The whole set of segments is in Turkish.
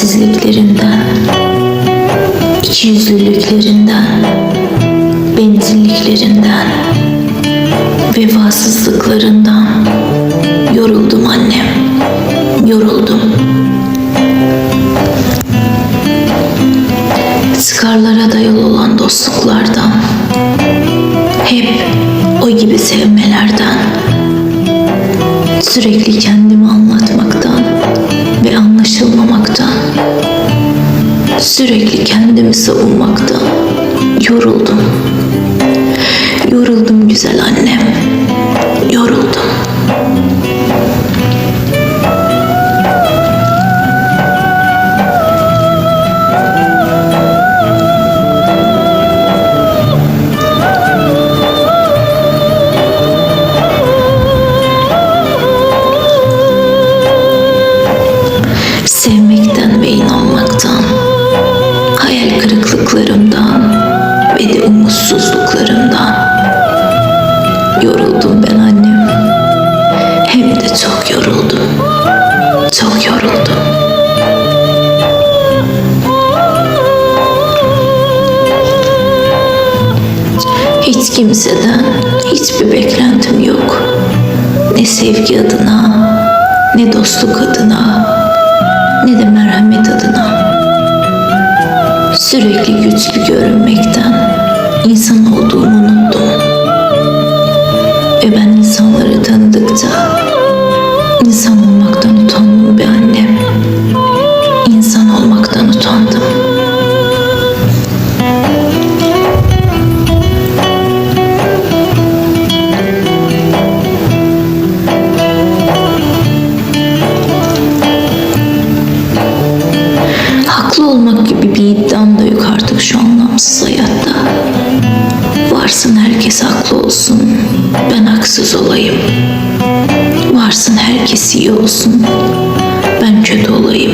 Sessizliklerinden, ikiyüzlülüklerinden, bencilliklerinden, vefasızlıklarından yoruldum annem, yoruldum. Çıkarlara dayalı olan dostluklardan, hep o gibi sevmelerden, sürekli kendimi anlatmaktan sürekli kendimi savunmaktan yoruldum. Yoruldum güzel annem, kimseden hiçbir beklentim yok. Ne sevgi adına, ne dostluk adına, ne de merhamet adına. Sürekli güçlü görünmekten insan olduğumu unuttum. Ve ben insanları tanıdıkça artık şu anlamsız hayatta. Varsın herkes haklı olsun, ben haksız olayım. Varsın herkes iyi olsun, ben kötü olayım.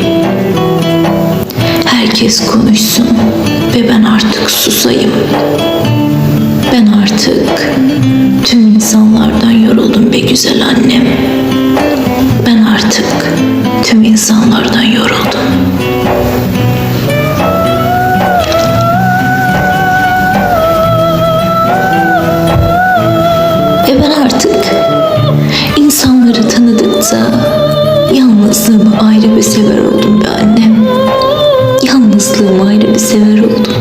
Herkes konuşsun ve ben artık susayım. Ben artık tüm insanlardan yoruldum be güzel annem. Ben artık tüm insanlardan yalnızlığımı ayrı bir sever oldum be annem. Yalnızlığımı ayrı bir sever oldum.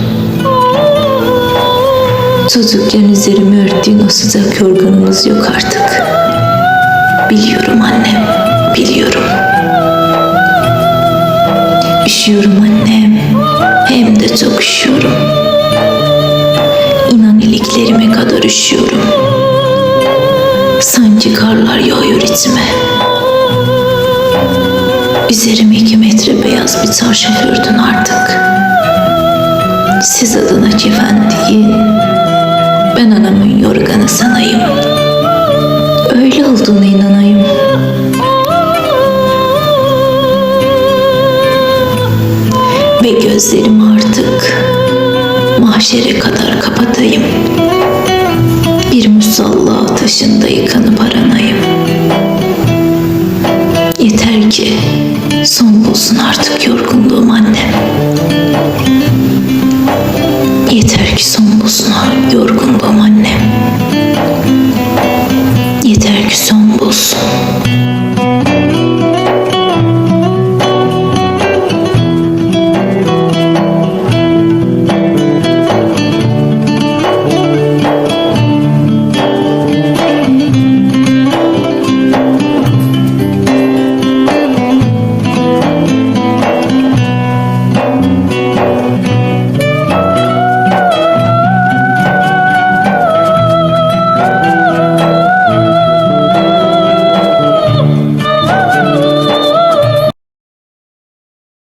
Çocukken üzerimi örttüğün o sıcak yorganımız yok artık. Biliyorum annem, biliyorum. Üşüyorum annem, hem de çok üşüyorum. İnan iliklerime kadar üşüyorum. Sanki karlar yağıyor içime. Üzerime iki metre beyaz bir çarşaf ördün artık. Siz adına kefen değil, ben anamın yorganı sanayım. Öyle olduğuna inanayım. Ve gözlerimi artık mahşere kadar kapatayım. Bir musalla taşında yıkanıp aranayım. Yeter ki Son bulsun artık yorgunluğum anne. Yeter ki son bulsun yorgunluğum anne.